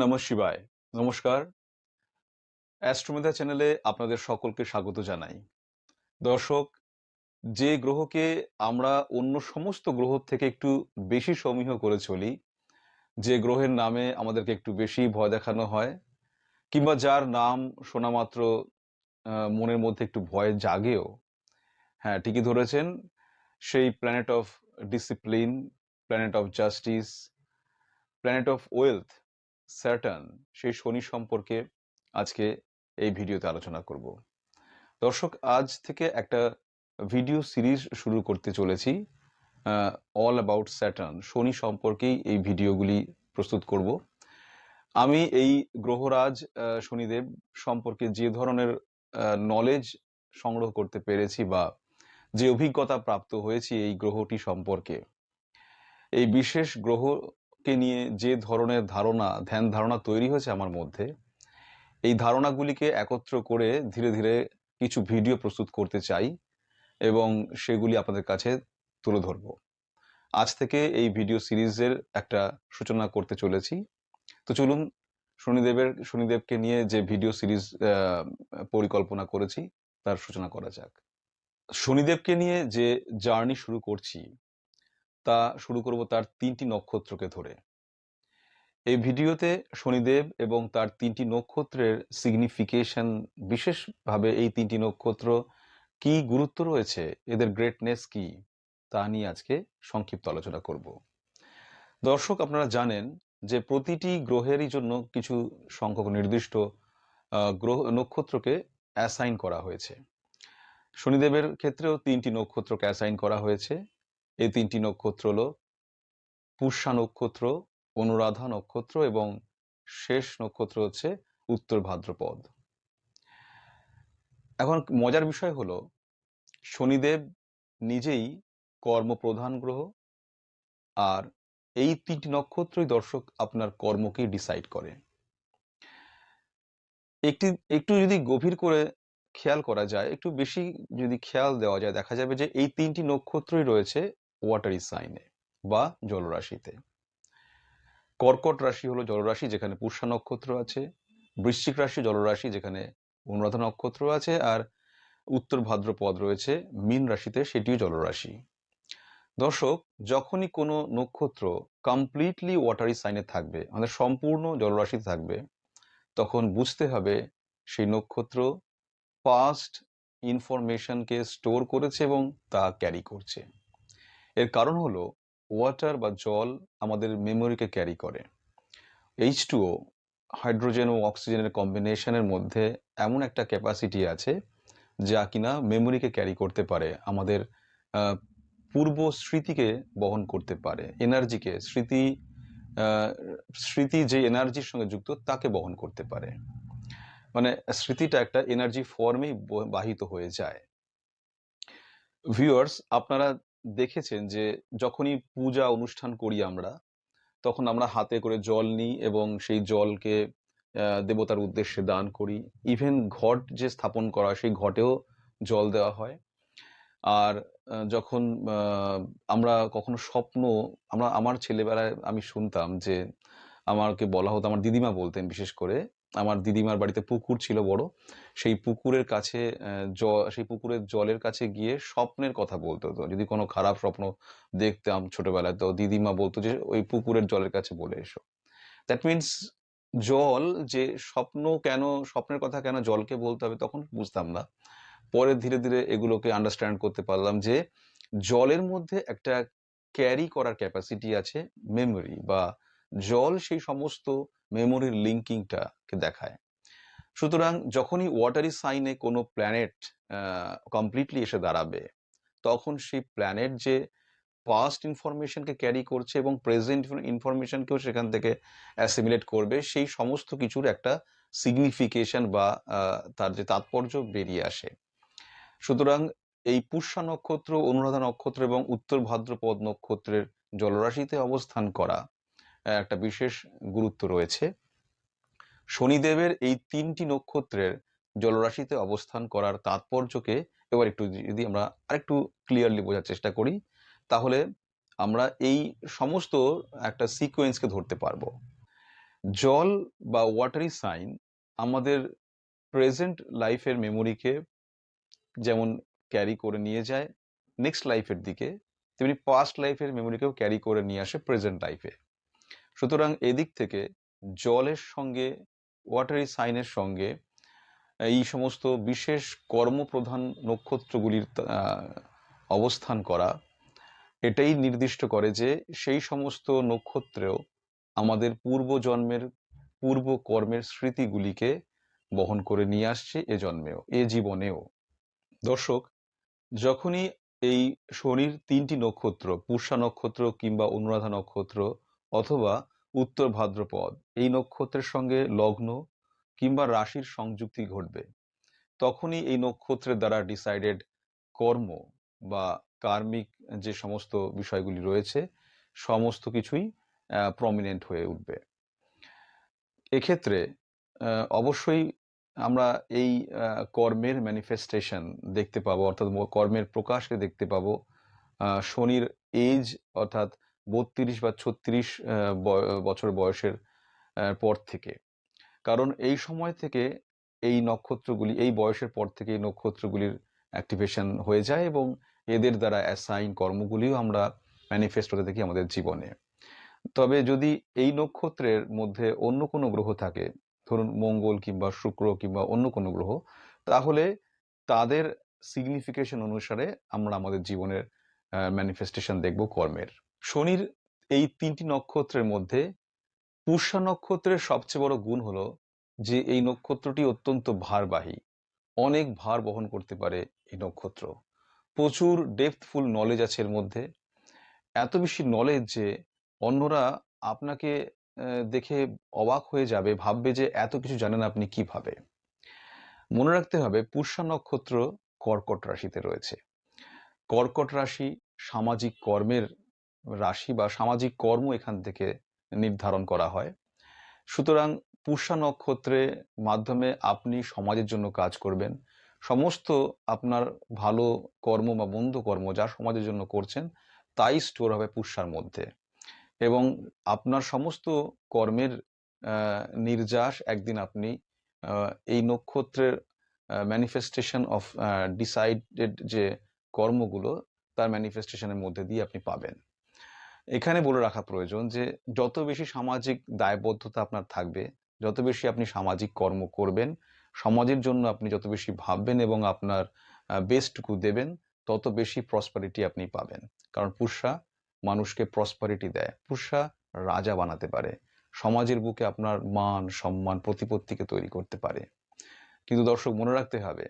নম শিবায়। নমস্কার। অ্যাস্ট্রোমেধা চ্যানেলে আপনাদের সকলকে স্বাগত জানাই। দর্শক, যে গ্রহকে আমরা অন্য সমস্ত গ্রহ থেকে একটু বেশি সমীহ করে চলি, যে গ্রহের নামে আমাদেরকে একটু বেশি ভয় দেখানো হয়, কিংবা যার নাম শোনা মাত্র মনের মধ্যে একটু ভয় জাগেও হ্যাঁ ঠিকই ধরেছেন, সেই planet of discipline planet of justice planet of wealth Saturn সেই শনি সম্পর্কে আজকে এই ভিডিওতে আলোচনা করব। দর্শক, আজ থেকে একটা ভিডিও সিরিজ শুরু করতে চলেছি অল অ্যাবাউট স্যাটার্ন শনি সম্পর্কেই এই ভিডিওগুলি প্রস্তুত করব। আমি এই গ্রহরাজ শনিদেব সম্পর্কে যে ধরনের নলেজ সংগ্রহ করতে পেরেছি বা যে অভিজ্ঞতা প্রাপ্ত হয়েছি এই গ্রহটি সম্পর্কে, এই বিশেষ গ্রহকে নিয়ে যে ধরনের ধারণা, ধ্যান ধারণা তৈরি হয়েছে আমার মধ্যে, এই ধারণাগুলিকে একত্র করে ধীরে ধীরে কিছু ভিডিও প্রস্তুত করতে চাই এবং সেগুলি আপনাদের কাছে তুলে ধরব। আজ থেকে এই ভিডিও সিরিজের একটা সূচনা করতে চলেছি। তো চলুন, শনিদেবের, শনিদেবকে নিয়ে যে ভিডিও সিরিজ পরিকল্পনা করেছি, তার সূচনা করা যাক। শনিদেবকে নিয়ে যে জার্নি শুরু করছি তা শুরু করব তার তিনটি নক্ষত্রকে ধরে। এই ভিডিওতে শনিদেব এবং তার তিনটি নক্ষত্রের সিগনিফিকেশন বিশেষভাবে এই তিনটি নক্ষত্র কি গুরুত্ব রয়েছে, এদের গ্রেটনেস কি, তা নিয়ে আজকে সংক্ষিপ্ত আলোচনা করব। দর্শক, আপনারা জানেন যে প্রতিটি গ্রহেরই জন্য কিছু সংখ্যক নির্দিষ্ট গ্রহ, নক্ষত্রকে অ্যাসাইন করা হয়েছে। শনিদেবের ক্ষেত্রেও তিনটি নক্ষত্রকে অ্যাসাইন করা হয়েছে। এই তিনটি নক্ষত্র হল পুষ্যা নক্ষত্র, অনুরাধা নক্ষত্র এবং শেষ নক্ষত্র হচ্ছে উত্তর ভাদ্রপদ। এখন মজার বিষয় হলো শনিদেব নিজেই কর্মপ্রধান গ্রহ আর এই তিনটি নক্ষত্রই দর্শক আপনার কর্মকে ডিসাইড করে। একটি, একটু যদি গভীর করে খেয়াল করা যায়, একটু বেশি যদি খেয়াল দেওয়া যায়, দেখা যাবে যে এই তিনটি নক্ষত্রই রয়েছে ওয়াটারি সাইনে বা জলরাশিতে। কর্কট রাশি হলো জলরাশি যেখানে পুষ্যা নক্ষত্র আছে, বৃশ্চিক রাশি জলরাশি যেখানে অনুরাধা নক্ষত্র আছে, আর উত্তর ভাদ্রপদ রয়েছে মীন রাশিতে সেটিও জলরাশি। দর্শক, যখনই কোনো নক্ষত্র কমপ্লিটলি ওয়াটারি সাইনে থাকবে আমাদের সম্পূর্ণ জলরাশিতে থাকবে, তখন বুঝতে হবে সেই নক্ষত্র পাস্ট ইনফরমেশনকে স্টোর করেছে এবং তা ক্যারি করছে। এর কারণ হলো ওয়াটার বা জল আমাদের মেমোরিকে ক্যারি করে। এইচ টুও হাইড্রোজেন ও অক্সিজেনের কম্বিনেশনের মধ্যে এমন একটা ক্যাপাসিটি আছে যা কিনা মেমোরিকে ক্যারি করতে পারে, আমাদের পূর্ব স্মৃতিকে বহন করতে পারে এনার্জিকে স্মৃতি স্মৃতি যে এনার্জির সঙ্গে যুক্ত তাকে বহন করতে পারে। মানে স্মৃতিটা একটা এনার্জি ফর্মেই বাহিত হয়ে যায়। ভিউয়ার্স আপনারা দেখেছেন যে, যখনই পূজা অনুষ্ঠান করি আমরা, তখন আমরা হাতে করে জল নিই এবং সেই জলকে দেবতার উদ্দেশ্যে দান করি। ইভেন ঘট যে স্থাপন করা সেই ঘটেও জল দেওয়া হয়। আর যখন আমরা কখনো স্বপ্ন, আমরা, আমার ছেলেবেলায় আমি শুনতাম যে, আমাকে বলা হতো, আমার দিদিমা বলতেন বিশেষ করে আমার দিদিমার বাড়িতে পুকুর ছিল বড়, সেই পুকুরের কাছে জ- সেই পুকুরের জলের কাছে গিয়ে স্বপ্নের কথা বলতে হতো যদি কোনো খারাপ স্বপ্ন দেখতাম ছোটবেলায় তো দিদিমা বলতো যে, ওই পুকুরের জলের কাছে বলে এসো। দ্যাট মিনস জল যে স্বপ্ন কেন, স্বপ্নের কথা কেন জলকে বলতে হবে তখন বুঝতাম না। পরে ধীরে ধীরে এগুলোকে আন্ডারস্ট্যান্ড করতে পারলাম যে, জলের মধ্যে একটা ক্যারি করার ক্যাপাসিটি আছে মেমোরি বা জল সেই সমস্ত মেমোরির লিঙ্কিংটাকে দেখায়। সুতরাং যখনই ওয়াটারি সাইনে কোনো প্ল্যানেট কমপ্লিটলি এসে দাঁড়াবে, তখন সেই প্ল্যানেট যে পাস্ট ইনফরমেশনকে ক্যারি করছে এবং প্রেজেন্ট ইনফরমেশনকেও সেখান থেকে অ্যাসিমিলেট করবে, সেই সমস্ত কিছুর একটা সিগনিফিকেশন বা তার যে তাৎপর্য বেরিয়ে আসে। সুতরাং এই পুষ্যা নক্ষত্র, অনুরাধা নক্ষত্র এবং উত্তর ভাদ্রপদ নক্ষত্রের জলরাশিতে অবস্থান করা একটা বিশেষ গুরুত্ব রয়েছে। শনিদেবের এই তিনটি নক্ষত্রের জলরাশিতে অবস্থান করার তাৎপর্যকে এবার একটু যদি আমরা আরেকটু ক্লিয়ারলি বোঝার চেষ্টা করি, তাহলে আমরা এই সমস্ত একটা সিকোয়েন্সকে ধরতে পারব। জল বা ওয়াটারি সাইন আমাদের প্রেজেন্ট লাইফের মেমোরিকে যেমন ক্যারি করে নিয়ে যায় নেক্সট লাইফের দিকে, তেমনি পাস্ট লাইফের মেমোরিকেও ক্যারি করে নিয়ে আসে প্রেজেন্ট লাইফে সুতরাং এদিক থেকে জলের সঙ্গে ওয়াটারি সাইনের সঙ্গে, এই সমস্ত বিশেষ কর্মপ্রধান নক্ষত্রগুলির অবস্থান করা, এটাই নির্দিষ্ট করে যে সেই সমস্ত নক্ষত্রেও আমাদের পূর্বজন্মের পূর্ব কর্মের স্মৃতিগুলিকে বহন করে নিয়ে আসছে এ জন্মেও, এ জীবনেও। দর্শক, যখনই এই শনির তিনটি নক্ষত্র পুষ্যা নক্ষত্র কিংবা অনুরাধা নক্ষত্র অথবা উত্তর ভাদ্রপদ। এই নক্ষত্রের সঙ্গে লগ্ন কিংবা রাশির সংযুক্তি ঘটবে। তখনই এই নক্ষত্রের দ্বারা ডিসাইডেড কর্ম বা কার্মিক যে সমস্ত বিষয়গুলি রয়েছে, সমস্ত কিছুই প্রমিনেন্ট হয়ে উঠবে। এক্ষেত্রে অবশ্যই আমরা এই কর্মের ম্যানিফেস্টেশন দেখতে পাবো, অর্থাৎ কর্মের প্রকাশকে দেখতে পাবো। শনির এজ অর্থাৎ বত্রিশ বা ছত্রিশ বছর বয়সের পর থেকে। কারণ এই সময় থেকে এই নক্ষত্রগুলি, এই বয়সের পর থেকে এই নক্ষত্রগুলির অ্যাক্টিভেশন হয়ে যায় এবং এদের দ্বারা অ্যাসাইন কর্মগুলিও আমরা ম্যানিফেস্ট হতে দেখি আমাদের জীবনে। তবে যদি এই নক্ষত্রের মধ্যে অন্য কোনো গ্রহ থাকে, ধরুন মঙ্গল কিংবা শুক্র কিংবা অন্য কোনো গ্রহ, তাহলে তাদের সিগনিফিকেশন অনুসারে আমরা আমাদের জীবনের ম্যানিফেস্টেশন দেখব কর্মের। শনির এই তিনটি নক্ষত্রের মধ্যে পুষ্যা নক্ষত্রের সবচেয়ে বড় গুণ হলো যে এই নক্ষত্রটি অত্যন্ত ভারবাহী। অনেক ভার বহন করতে পারে এই নক্ষত্র। প্রচুর ডেপথফুল নলেজ আছে এর মধ্যে। এত বেশি নলেজ যে অন্যরা আপনাকে দেখে অবাক হয়ে যাবে, ভাববে যে এত কিছু জানেন আপনি কীভাবে? মনে রাখতে হবে পুষ্যা নক্ষত্র কর্কট রাশিতে রয়েছে। কর্কট রাশি সামাজিক কর্মের রাশি বা সামাজিক কর্ম এখান থেকে নির্ধারণ করা হয়। সুতরাং পুষ্যা নক্ষত্রের মাধ্যমে আপনি সমাজের জন্য কাজ করবেন। সমস্ত আপনার ভালো কর্ম বা মন্দ কর্ম যা সমাজের জন্য করছেন, তাই স্টোর হবে পুষ্যার মধ্যে। এবং আপনার সমস্ত কর্মের নির্যাস একদিন আপনি এই নক্ষত্রের ম্যানিফেস্টেশন অফ ডিসাইডেড যে কর্মগুলো, তার ম্যানিফেস্টেশনের মধ্যে দিয়ে আপনি পাবেন। এখানে বলে রাখা প্রয়োজন যে, যত বেশি সামাজিক দায়বদ্ধতা আপনার থাকবে, যত বেশি আপনি সামাজিক কর্ম করবেন, সমাজের জন্য আপনি যত বেশি ভাববেন এবং আপনার বেস্টটুকু দেবেন, তত বেশি প্রসপারিটি আপনি পাবেন। কারণ পুষ্যা মানুষকে প্রসপারিটি দেয় পুষ্যা রাজা বানাতে পারে, সমাজের বুকে আপনার মান, সম্মান, প্রতিপত্তিকে তৈরি করতে পারে। কিন্তু দর্শক মনে রাখতে হবে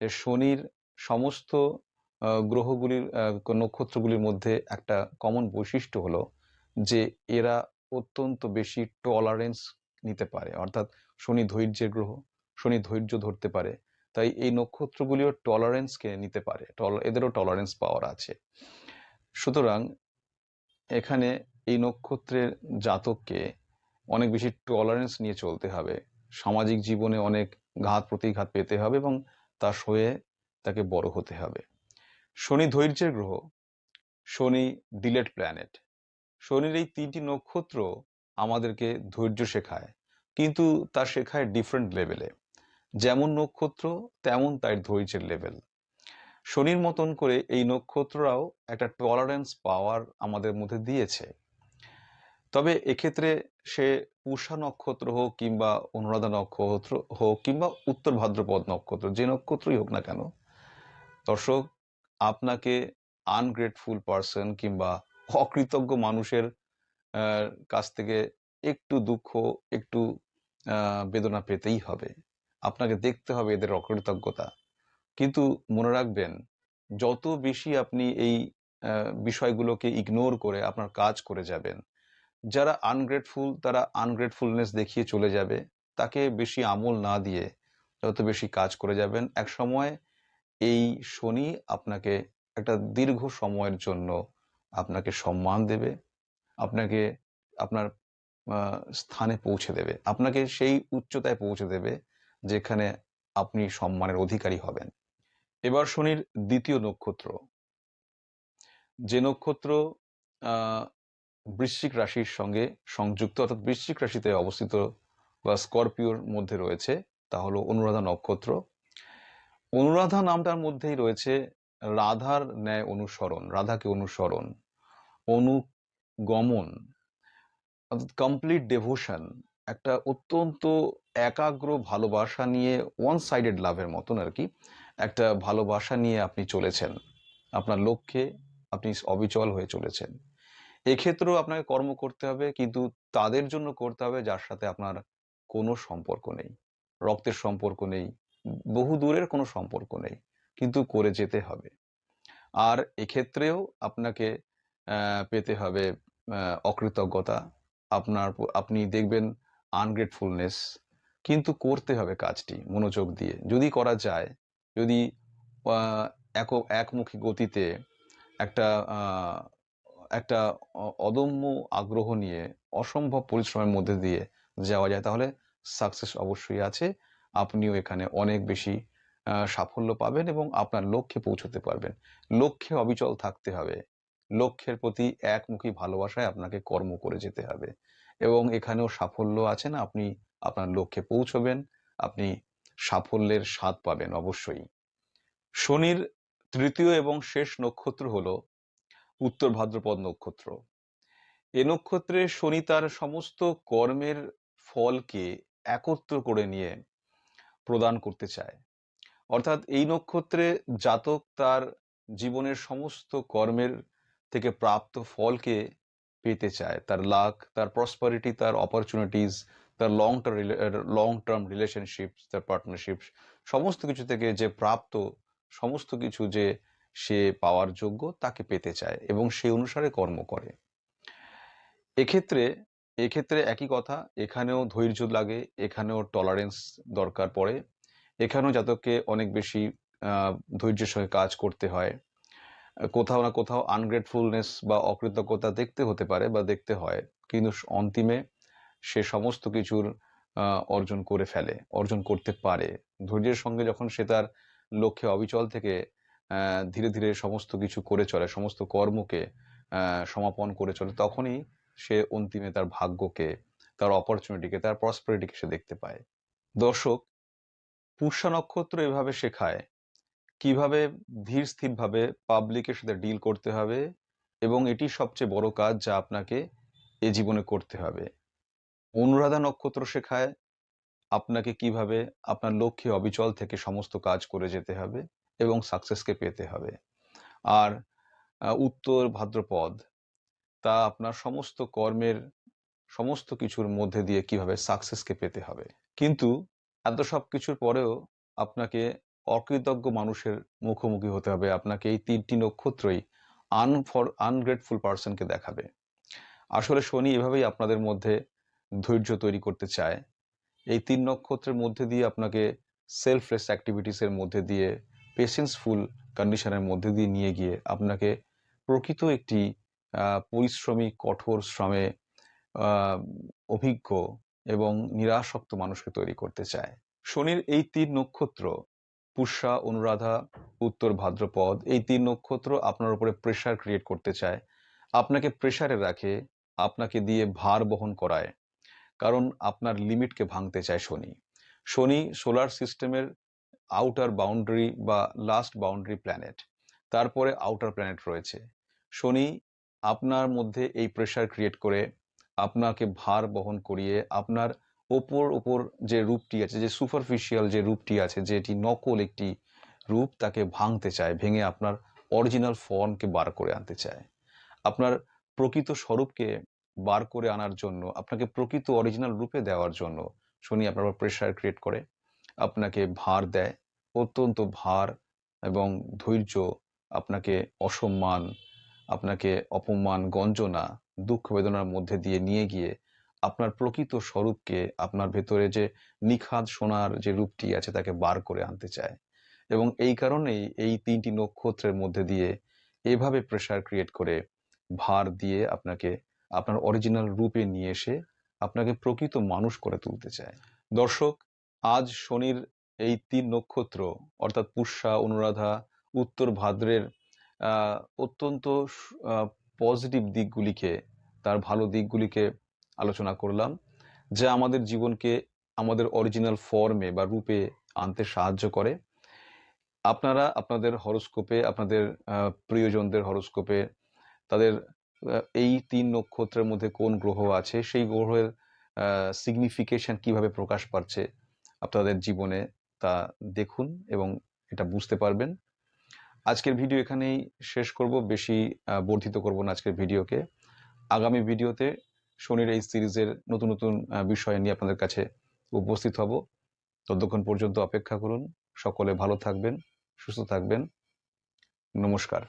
যে, শনির সমস্ত গ্রহগুলির নক্ষত্রগুলির মধ্যে একটা কমন বৈশিষ্ট্য হলো যে এরা অত্যন্ত বেশি টলারেন্স নিতে পারে। অর্থাৎ শনি ধৈর্যের গ্রহ, শনি ধৈর্য ধরতে পারে। তাই এই নক্ষত্রগুলিও টলারেন্সকে নিতে পারে। এদেরও টলারেন্স পাওয়ার আছে। সুতরাং এখানে এই নক্ষত্রের জাতককে অনেক বেশি টলারেন্স নিয়ে চলতে হবে। সামাজিক জীবনে অনেক ঘাত প্রতিঘাত পেতে হবে এবং তা সয়ে তাকে বড় হতে হবে। শনি ধৈর্যের গ্রহ, শনি ডিলেট প্ল্যানেট শনির এই তিনটি নক্ষত্র আমাদেরকে ধৈর্য শেখায়, কিন্তু তা শেখায় ডিফারেন্ট লেভেলে যেমন নক্ষত্র, তেমন তার ধৈর্যের লেভেল শনির মতন করে এই নক্ষত্ররাও একটা টলারেন্স পাওয়ার আমাদের মধ্যে দিয়েছে। তবে এক্ষেত্রে সে পুষা নক্ষত্র হোক কিংবা অনুরাধা নক্ষত্র হোক কিংবা উত্তর ভাদ্রপদ নক্ষত্র, যে নক্ষত্রই হোক না কেন, দর্শক আপনাকে আনগ্রেটফুল পার্সন কিংবা অকৃতজ্ঞ মানুষের কাছ থেকে একটু দুঃখ, একটু বেদনা পেতেই হবে। আপনাকে দেখতে হবে এদের অকৃতজ্ঞতা। কিন্তু মনে রাখবেন, যত বেশি আপনি এই বিষয়গুলোকে ইগনোর করে আপনার কাজ করে যাবেন, যারা আনগ্রেটফুল তারা আনগ্রেটফুলনেস দেখিয়ে চলে যাবে। তাকে বেশি আমল না দিয়ে যত বেশি কাজ করে যাবেন এক সময় এই শনি আপনাকে একটা দীর্ঘ সময়ের জন্য আপনাকে সম্মান দেবে, আপনাকে আপনার স্থানে পৌঁছে দেবে, আপনাকে সেই উচ্চতায় পৌঁছে দেবে যেখানে আপনি সম্মানের অধিকারী হবেন। এবার শনির দ্বিতীয় নক্ষত্র। যে নক্ষত্র বৃশ্চিক রাশির সঙ্গে সংযুক্ত, অর্থাৎ বৃশ্চিক রাশিতে অবস্থিত বা স্করপিওর মধ্যে রয়েছে, তা হলো অনুরাধা নক্ষত্র। অনুরাধা নামটার মধ্যেই রয়েছে রাধার ন্যায় অনুসরণ, রাধাকে অনুসরণ, অনুগমন কমপ্লিট ডেভোশন একটা অত্যন্ত একাগ্র ভালোবাসা নিয়ে ওয়ান সাইডেড লাভের মতন আর কি, একটা ভালোবাসা নিয়ে আপনি চলেছেন। আপনার লক্ষ্যে আপনি অবিচল হয়ে চলেছেন। এক্ষেত্রেও আপনাকে কর্ম করতে হবে, কিন্তু তাদের জন্য করতে হবে যার সাথে আপনার কোনো সম্পর্ক নেই। রক্তের সম্পর্ক নেই বহু দূরের কোনো সম্পর্ক নেই, কিন্তু করে যেতে হবে। আর এক্ষেত্রেও আপনাকে পেতে হবে অকৃতজ্ঞতা। আপনার আপনি দেখবেন আনগ্রেটফুলনেস কিন্তু করতে হবে কাজটি মনোযোগ দিয়ে। যদি করা যায়, যদি এক একমুখী গতিতে একটা একটা অদম্য আগ্রহ নিয়ে, অসম্ভব পরিশ্রমের মধ্যে দিয়ে যাওয়া যায়, তাহলে সাকসেস অবশ্যই আছে। আপনিও এখানে অনেক বেশি সাফল্য পাবেন এবং আপনার লক্ষ্যে পৌঁছতে পারবেন। লক্ষ্যে অবিচল থাকতে হবে। লক্ষ্যের প্রতি একমুখী ভালোবাসায় আপনাকে কর্ম করে যেতে হবে এবং এখানেও সাফল্য আছে না, আপনি আপনার লক্ষ্যে পৌঁছবেন, আপনি সাফল্যের স্বাদ পাবেন অবশ্যই। শনির তৃতীয় এবং শেষ নক্ষত্র হল উত্তর ভাদ্রপদ নক্ষত্র। এ নক্ষত্রে শনি তার সমস্ত কর্মের ফলকে একত্র করে নিয়ে প্রদান করতে চায়। অর্থাৎ এই নক্ষত্রে জাতক তার জীবনের সমস্ত কর্মের থেকে প্রাপ্ত ফলকে পেতে চায়। তার লাক তার প্রসপারিটি তার অপরচুনিটিস তার long term long term relationship তার পার্টনারশিপ সমস্ত কিছু থেকে যে প্রাপ্ত সমস্ত কিছু যে সে পাওয়ার যোগ্য তাকে পেতে চায় এবং সেই অনুসারে কর্ম করে। এক্ষেত্রে এক্ষেত্রে একই কথা, এখানেও ধৈর্য লাগে, এখানেও টলারেন্স দরকার পড়ে, এখানেও জাতককে অনেক বেশি ধৈর্যের সঙ্গে কাজ করতে হয়। কোথাও না কোথাও আনগ্রেটফুলনেস বা অকৃতজ্ঞতা দেখতে হতে পারে বা দেখতে হয়, কিন্তু অন্তিমে সে সমস্ত কিছুর অর্জন করে ফেলে, অর্জন করতে পারে। ধৈর্যের সঙ্গে যখন সে তার লক্ষ্যে অবিচল থেকে ধীরে ধীরে সমস্ত কিছু করে চলে, সমস্ত কর্মকে সমাপন করে চলে, তখনই সে অন্তিমে তার ভাগ্যকে, তার অপরচুনিটিকে তার প্রসপারিটিকে সে দেখতে পায়। দর্শক, পুষ্যা নক্ষত্র এভাবে শেখায় কীভাবে ধীর স্থিরভাবে পাবলিকের সাথে ডিল করতে হবে এবং এটি সবচেয়ে বড় কাজ যা আপনাকে এ জীবনে করতে হবে। অনুরাধা নক্ষত্র শেখায় আপনাকে কীভাবে আপনার লক্ষ্যে অবিচল থেকে সমস্ত কাজ করে যেতে হবে এবং সাকসেসকে পেতে হবে। আর উত্তর ভাদ্রপদ তা আপনার সমস্ত কর্মের সমস্ত কিছুর মধ্যে দিয়ে কীভাবে সাকসেসকে পেতে হবে। কিন্তু এত সব কিছুর পরেও আপনাকে অকৃতজ্ঞ মানুষের মুখোমুখি হতে হবে। আপনাকে এই তিনটি নক্ষত্রই আনফর আনগ্রেটফুল পার্সনকে দেখাবে। আসলে শনি এভাবেই আপনাদের মধ্যে ধৈর্য তৈরি করতে চায়। এই তিন নক্ষত্রের মধ্যে দিয়ে আপনাকে সেলফলেস অ্যাক্টিভিটিসের মধ্যে দিয়ে পেশেন্সফুল কন্ডিশনের মধ্যে দিয়ে নিয়ে গিয়ে আপনাকে প্রকৃত একটি পরিশ্রমী, কঠোর শ্রমে অভিজ্ঞ এবং নিরাসক্ত মানুষকে তৈরি করতে চায়। শনির এই তিন নক্ষত্র, পুষ্যা, অনুরাধা, উত্তর ভাদ্রপদ, এই তিন নক্ষত্র আপনার উপরে প্রেশার ক্রিয়েট করতে চায়। আপনাকে প্রেশারে রাখে, আপনাকে দিয়ে ভার বহন করায়। কারণ আপনার লিমিটকে ভাঙতে চায় শনি। শনি সোলার সিস্টেমের আউটার বাউন্ডারি বা লাস্ট বাউন্ডারি প্ল্যানেট তারপরে আউটার প্ল্যানেট রয়েছে। শনি আপনার মধ্যে এই প্রেশার ক্রিয়েট করে আপনাকে ভার বহন করিয়ে আপনার ওপর ওপর যে রূপটি আছে, যে সুপারফিশিয়াল যে রূপটি আছে, যেটি নকল একটি রূপ তাকে ভাঙতে চায়, ভেঙে আপনার অরিজিনাল ফর্মকে বার করে আনতে চায়। আপনার প্রকৃত স্বরূপকে বার করে আনার জন্য, আপনাকে প্রকৃত অরিজিনাল রূপে দেওয়ার জন্য শনি আপনার প্রেশার ক্রিয়েট করে, আপনাকে ভার দেয়। অত্যন্ত ভার এবং ধৈর্য আপনাকে অসম্মান আপনাকে অপমান, গঞ্জনা, দুঃখ বেদনার মধ্যে দিয়ে নিয়ে গিয়ে আপনার প্রকৃত স্বরূপকে আপনার ভেতরে যে নিখাদ সোনার যে রূপটি আছে তাকে বার করে আনতে চায়। এবং এই কারণেই এই তিনটি নক্ষত্রের মধ্যে দিয়ে এভাবে প্রেশার ক্রিয়েট করে ভার দিয়ে আপনাকে, আপনার অরিজিনাল রূপে নিয়ে এসে আপনাকে প্রকৃত মানুষ করে তুলতে চায়। দর্শক, আজ শনির এই তিন নক্ষত্র, অর্থাৎ পুষ্যা, অনুরাধা, উত্তর ভাদ্রের অত্যন্ত পজিটিভ দিকগুলিকে, তার ভালো দিকগুলিকে আলোচনা করলাম, যা আমাদের জীবনকে, আমাদের অরিজিনাল ফর্মে বা রূপে আনতে সাহায্য করে। আপনারা আপনাদের হরস্কোপে আপনাদের প্রিয়জনদের হরস্কোপে তাদের এই তিন নক্ষত্রের মধ্যে কোন গ্রহ আছে, সেই গ্রহের সিগনিফিকেশন কীভাবে প্রকাশ পাচ্ছে, আপনাদের জীবনে তা দেখুন এবং এটা বুঝতে পারবেন। আজকের ভিডিও এখানেই শেষ করব। বেশি বর্ধিত করব না আজকের ভিডিওকে। আগামী ভিডিওতে শনির এই সিরিজের নতুন নতুন বিষয় নিয়ে আপনাদের কাছে উপস্থিত হব। ততক্ষণ পর্যন্ত অপেক্ষা করুন। সকলে ভালো থাকবেন, সুস্থ থাকবেন। নমস্কার।